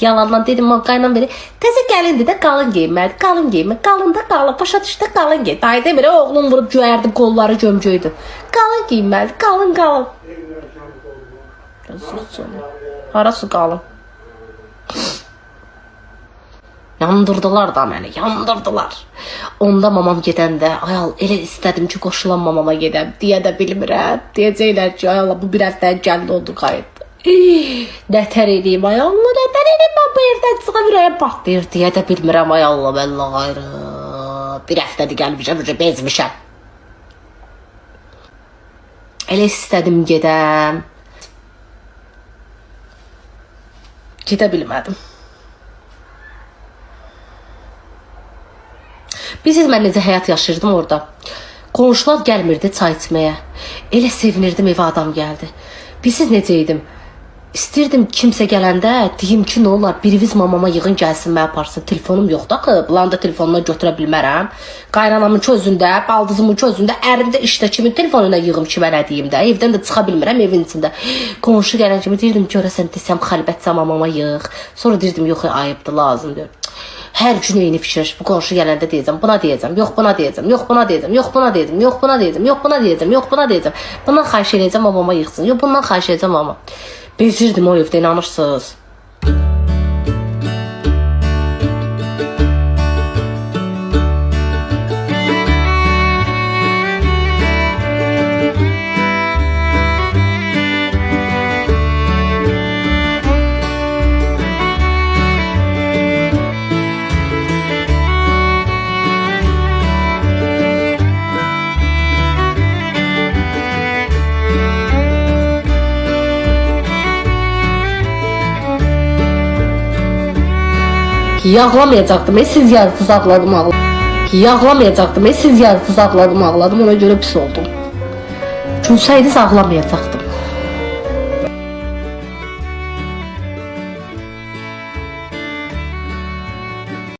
Yalandan dedim o qaynan biri təzə gəlindi də qalın geyinməli, qalın geyinmə, qalın da qalın, başa düşdü qalın giy. Dayı demir, oğlum qolları gömcöydü. Qalın geyinməli, qalın qalın. Sus canım. Harası qalın? Yandırdılar da məni, yandırdılar. Onda mamam gedəndə, ay al, elə istədim ki, qoşulan mamama gedəm, deyə də bilmirəm. Deyəcəklər ki, ay Allah, bu bir həftə gəldi oldu qayıtdı. Nətər edeyim, ay Allah, nətər edeyim, mən bu evdən çıxa ürəyim patlayır, deyə də bilmirəm, ay Allah, bəllə gayrı. Bir həftədir gəlmişəm, üzə bezmişəm. Elə istədim gedəm. Gedə bilmədim. Bilirsiniz mən necə həyat yaşayırdım orada. Qonşular gəlmirdi çay içməyə. Elə sevinirdim evə adam gəldi. Bilirsiniz necə idim? İstirdim kimsə gələndə deyim ki, nə olar, biriniz mamama yığın gəlsin mənə aparsın. Telefonum yoxdur axı. Bunların da telefonuna götürə bilmərəm. Qaynanamın çözündə, baldızımın çözündə, ərimdə işdə kimin telefonuna yığım ki, mən nə deyim də. Evdən də çıxa bilmirəm evin içində. Qonşu gələn kimi deyirdim görəsən desəm xəlbətcə mamama yığ. Sonra deyirdim yox, ayıbdır, lazımdır. Hər gün eyni fikir. Bu qonşu gələndə deyəcəm, buna deyəcəm, yox buna deyəcəm, yox buna deyəcəm, yox buna deyəcəm, yox buna deyəcəm, yox buna deyəcəm, yox buna deyəcəm. Bundan xahiş edəcəm mamama yığsın. Yox bundan xahiş edəcəm mama. Bezirdim o evdə inanırsınız. Yağlamayacaqdım. E, siz yazdınız ağladım ağladım. Yağlamayacaqdım. E, siz yazdınız ağladım ağladım. Ona görə pis oldum. Gülsəydiniz ağlamayacaqdım.